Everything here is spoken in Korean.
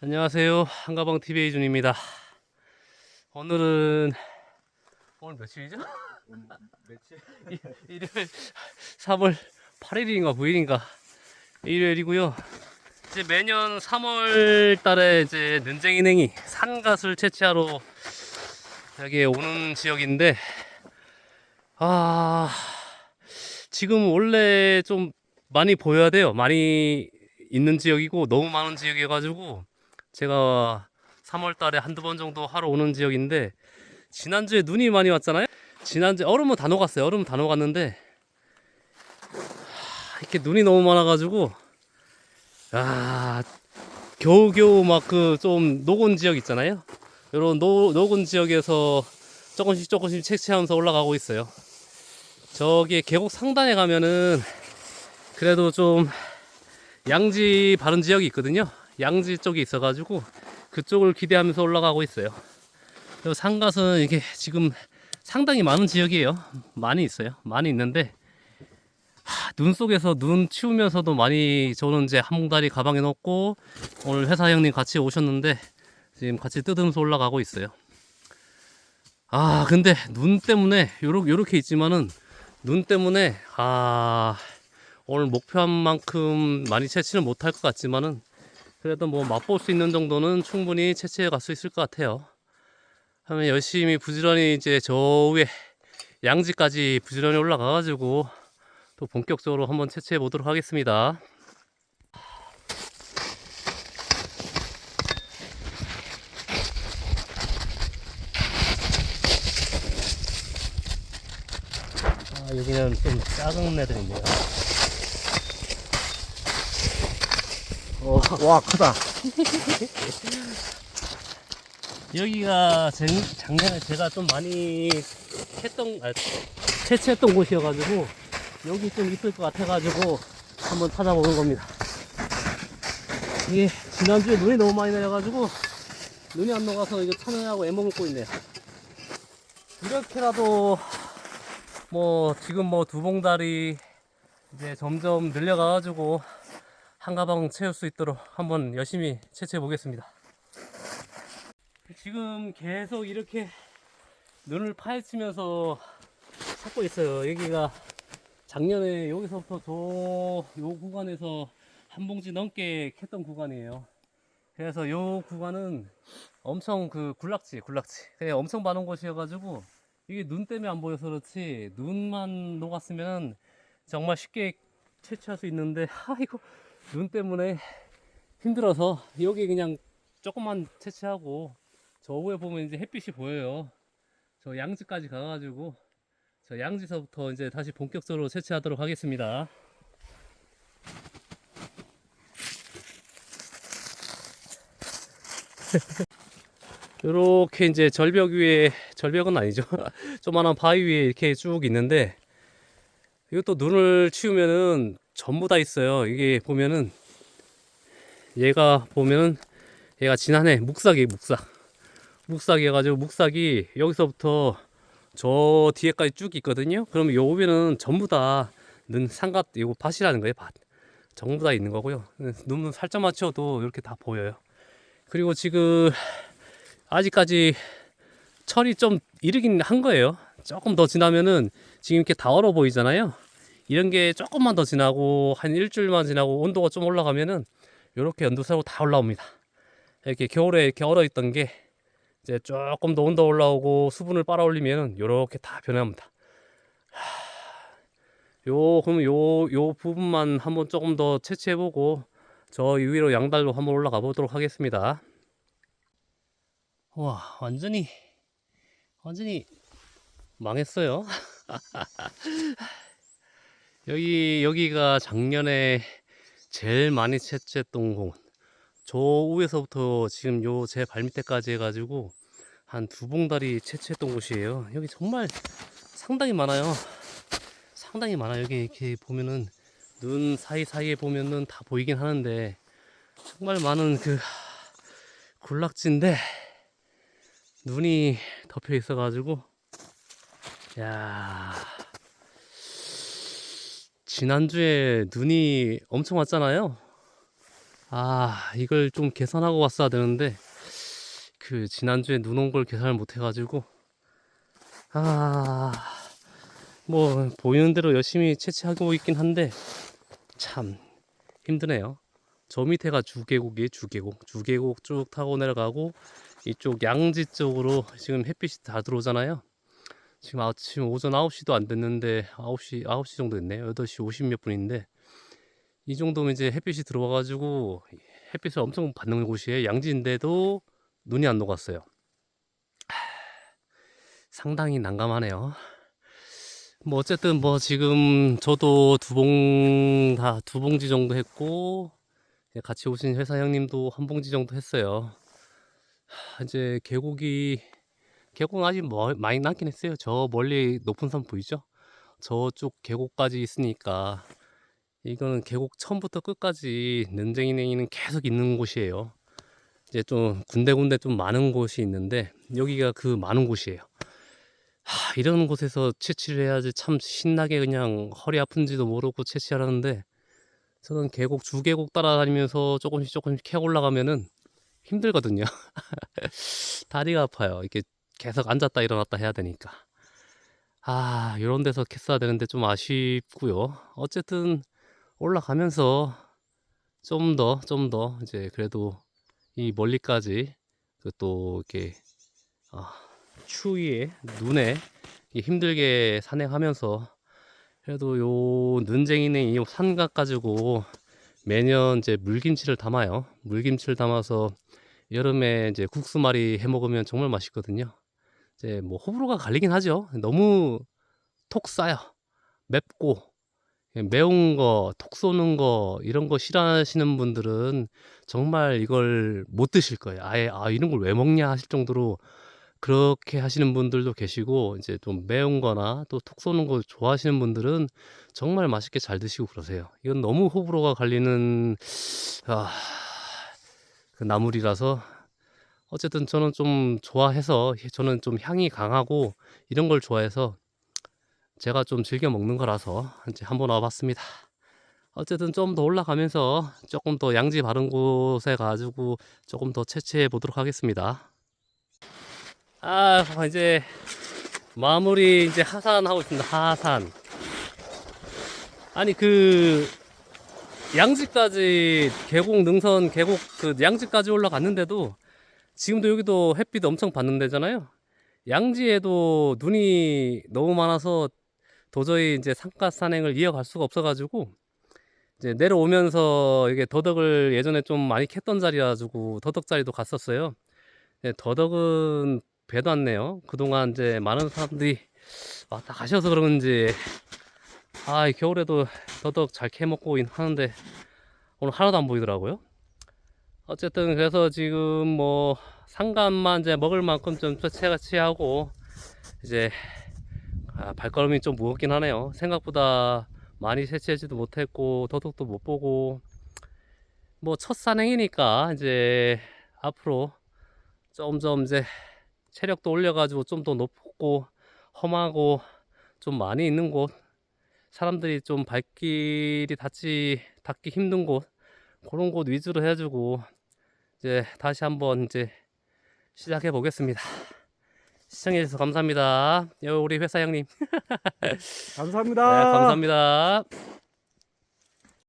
안녕하세요. 한가방 TV 준입니다. 오늘은 오늘 며칠이죠? 며칠? 일- 일요일 3월 8일인가 9일인가 일요일이고요. 이제 매년 3월 달에 이제 는쟁이 냉이 산갓을 채취하러 여기에 오는 지역인데 아 지금 원래 좀 많이 보여야 돼요. 많이 있는 지역이고 너무 많은 지역이어가지고 제가 3월 달에 한두 번 정도 하러 오는 지역인데 지난주에 눈이 많이 왔잖아요. 지난주에 얼음은 다 녹았어요. 얼음은 다 녹았는데 하, 이렇게 눈이 너무 많아 가지고 아 겨우겨우 막 그 좀 녹은 지역 있잖아요. 이런 노, 녹은 지역에서 조금씩 조금씩 채취하면서 올라가고 있어요. 저기 계곡 상단에 가면은 그래도 좀 양지 바른 지역이 있거든요. 양지 쪽이 있어가지고 그쪽을 기대하면서 올라가고 있어요. 그리고 산갓은 이게 지금 상당히 많은 지역이에요. 많이 있어요. 많이 있는데 하, 눈 속에서 눈 치우면서도 많이 저는 이제 한봉다리 가방에 넣고 오늘 회사 형님 같이 오셨는데 지금 같이 뜯으면서 올라가고 있어요. 아 근데 눈 때문에 요렇게, 요렇게 있지만은 눈 때문에 아 오늘 목표한 만큼 많이 채취는 못할 것 같지만은 그래도 뭐 맛볼 수 있는 정도는 충분히 채취해 갈 수 있을 것 같아요. 하면 열심히 부지런히 이제 저 위에 양지까지 부지런히 올라가가지고 또 본격적으로 한번 채취해 보도록 하겠습니다. 아, 여기는 좀 작은 애들 있네요. 어, 와 크다. 여기가 작, 작년에 제가 좀 많이 했던, 아, 채취했던 곳이어가지고, 여기 좀 있을 것 같아가지고, 한번 찾아보는 겁니다. 이게, 지난주에 눈이 너무 많이 내려가지고, 눈이 안 녹아서 이거 참여하고 애먹고 있네요. 이렇게라도, 뭐, 지금 뭐 두 봉다리, 이제 점점 늘려가가지고, 한 가방 채울 수 있도록 한번 열심히 채취해 보겠습니다. 지금 계속 이렇게 눈을 파헤치면서 찾고 있어요. 여기가 작년에 여기서부터 저 요 구간에서 한 봉지 넘게 캤던 구간이에요. 그래서 요 구간은 엄청 그 굴락지, 굴락지. 그냥 엄청 많은 곳이어가지고 이게 눈 때문에 안 보여서 그렇지 눈만 녹았으면 정말 쉽게 채취할 수 있는데 아 이거 눈 때문에 힘들어서 여기 그냥 조금만 채취하고 저 위에 보면 이제 햇빛이 보여요. 저 양지까지 가가지고 저 양지서부터 이제 다시 본격적으로 채취하도록 하겠습니다. 이렇게 이제 절벽 위에 절벽은 아니죠. 조만한 바위 위에 이렇게 쭉 있는데 이것도 눈을 치우면은 전부 다 있어요. 이게 보면은 얘가 보면은 얘가 지난해 묵삭이 묵삭 묵삭이 해가지고 묵삭이 여기서부터 저 뒤에까지 쭉 있거든요. 그러면 요 위에는 전부 다 는 상갓 이거 밭이라는 거예요. 밭 전부 다 있는 거고요. 눈 살짝 맞춰도 이렇게 다 보여요. 그리고 지금 아직까지 철이 좀 이르긴 한 거예요. 조금 더 지나면은 지금 이렇게 다 얼어 보이잖아요. 이런 게 조금만 더 지나고 한 일주일만 지나고 온도가 좀 올라가면은 이렇게 연두색으로 다 올라옵니다. 이렇게 겨울에 이렇게 얼어 있던 게 이제 조금 더 온도 올라오고 수분을 빨아올리면은 이렇게 다 변합니다. 하, 요 그럼 요 요 부분만 한번 조금 더 채취해보고 저 위로 양달로 한번 올라가 보도록 하겠습니다. 와 완전히 완전히 망했어요. 여기 여기가 작년에 제일 많이 채취했던 곳. 저 위에서부터 지금 요 제 발밑에까지 해가지고 한 두 봉다리 채취했던 곳이에요. 여기 정말 상당히 많아요. 상당히 많아요. 여기 이렇게 보면은 눈 사이사이에 보면은 다 보이긴 하는데 정말 많은 그 굴락지인데 눈이 덮여 있어가지고 야 지난주에 눈이 엄청 왔잖아요. 아, 이걸 좀 계산하고 왔어야 되는데, 그, 지난주에 눈 온 걸 계산을 못 해가지고, 아, 뭐, 보이는 대로 열심히 채취하고 있긴 한데, 참, 힘드네요. 저 밑에가 주계곡이에요, 주계곡. 주계곡 쭉 타고 내려가고, 이쪽 양지 쪽으로 지금 햇빛이 다 들어오잖아요. 지금 아침 오전 9시도 안 됐는데, 9시, 9시 정도 됐네요. 8시 50 몇 분인데, 이 정도면 이제 햇빛이 들어와 가지고 햇빛을 엄청 받는 곳이에요. 양지인데도 눈이 안 녹았어요. 하, 상당히 난감하네요. 뭐 어쨌든 뭐 지금 저도 두 봉 다 두 봉지 정도 했고 같이 오신 회사 형님도 한 봉지 정도 했어요. 하, 이제 계곡이 계곡은 아직 뭐, 많이 남긴 했어요. 저 멀리 높은 산 보이죠? 저쪽 계곡까지 있으니까 이거는 계곡 처음부터 끝까지 능쟁이 냉이는 계속 있는 곳이에요. 이제 좀 군데군데 좀 많은 곳이 있는데 여기가 그 많은 곳이에요. 하, 이런 곳에서 채취를 해야지 참 신나게 그냥 허리 아픈지도 모르고 채취하라는데 저는 계곡 주계곡 따라다니면서 조금씩 조금씩 캐 올라가면은 힘들거든요. 다리가 아파요. 이렇게 계속 앉았다 일어났다 해야 되니까. 아, 이런 데서 캐어야 되는데 좀 아쉽고요. 어쨌든 올라가면서 좀 더, 좀 더, 이제 그래도 이 멀리까지 그또 이렇게 아, 추위에, 눈에 이 힘들게 산행하면서 그래도 요 눈쟁이네 이 산각 가지고 매년 이제 물김치를 담아요. 물김치를 담아서 여름에 이제 국수말이 해 먹으면 정말 맛있거든요. 이제 뭐 호불호가 갈리긴 하죠. 너무 톡 싸요. 맵고 예, 매운 거, 톡 쏘는 거, 이런 거 싫어하시는 분들은 정말 이걸 못 드실 거예요. 아예, 아, 이런 걸 왜 먹냐 하실 정도로 그렇게 하시는 분들도 계시고, 이제 좀 매운 거나 또 톡 쏘는 거 좋아하시는 분들은 정말 맛있게 잘 드시고 그러세요. 이건 너무 호불호가 갈리는, 아, 그 나물이라서, 어쨌든 저는 좀 좋아해서, 저는 좀 향이 강하고, 이런 걸 좋아해서, 제가 좀 즐겨 먹는 거라서 이제 한번 와봤습니다. 어쨌든 좀 더 올라가면서 조금 더 양지 바른 곳에 가지고 조금 더 채취해 보도록 하겠습니다. 아, 이제 마무리 이제 하산하고 있습니다. 하산. 아니 그 양지까지 계곡 능선 계곡 그 양지까지 올라갔는데도 지금도 여기도 햇빛 엄청 받는 데잖아요. 양지에도 눈이 너무 많아서 도저히 이제 산가 산행을 이어갈 수가 없어가지고 이제 내려오면서 이게 더덕을 예전에 좀 많이 캤던 자리라 가지고 더덕 자리도 갔었어요. 네, 더덕은 배도 안 네요. 그동안 이제 많은 사람들이 왔다 가셔서 그런지 아, 이 겨울에도 더덕 잘 캐 먹고 하는데 오늘 하나도 안 보이더라고요. 어쨌든 그래서 지금 뭐 상간만 이제 먹을 만큼 좀 채취하고 이제 아, 발걸음이 좀 무겁긴 하네요. 생각보다 많이 채취하지도 못했고 더덕도 못 보고 뭐 첫 산행이니까 이제 앞으로 점점 이제 체력도 올려가지고 좀 더 높고 험하고 좀 많이 있는 곳 사람들이 좀 발길이 닿지 닿기 힘든 곳 그런 곳 위주로 해주고 이제 다시 한번 이제 시작해 보겠습니다. 시청해 주셔서 감사합니다. 여 우리 회사 형님. 감사합니다. 네, 감사합니다.